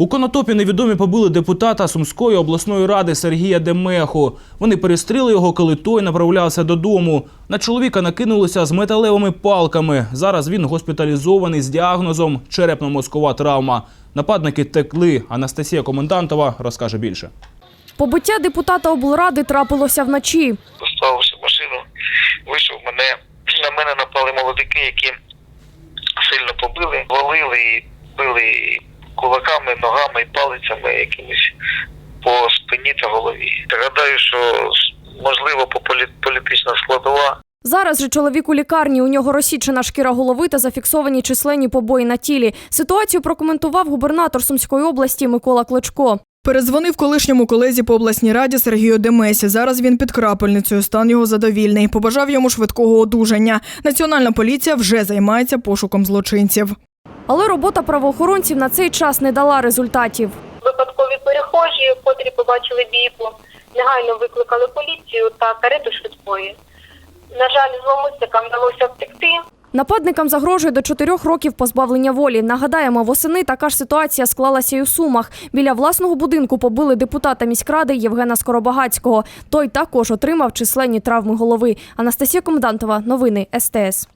У Конотопі невідомі побили депутата Сумської обласної ради Сергія Демеху. Вони перестріли його, коли той направлявся додому. На чоловіка накинулися з металевими палками. Зараз він госпіталізований з діагнозом черепно-мозкова травма. Нападники текли. Анастасія Комендантова розкаже більше. Побиття депутата облради трапилося вночі. поставивши машину, вийшов мене. На мене напали молодики, які сильно побили, валили і били кулаками, ногами і палицями якимись по спині та голові. Гадаю, що можливо по полі- політична складова. Зараз же чоловік у лікарні. У нього розсічена шкіра голови та зафіксовані численні побої на тілі. Ситуацію прокоментував губернатор Сумської області Микола Кличко. Перезвонив колишньому колезі по обласній раді Сергію Демесі. Зараз він під крапельницею. Стан його задовільний. Побажав йому швидкого одужання. Національна поліція вже займається пошуком злочинців. Але робота правоохоронців на цей час не дала результатів. Випадкові перехожі, котрі побачили бійку, негайно викликали поліцію та карету швидкої. На жаль, зловмисникам вдалося втекти. Нападникам загрожує до чотирьох років позбавлення волі. Нагадаємо, восени така ж ситуація склалася й у Сумах. Біля власного будинку побили депутата міськради Євгена Скоробагацького. Той також отримав численні травми голови. Анастасія Комендантова, новини СТС.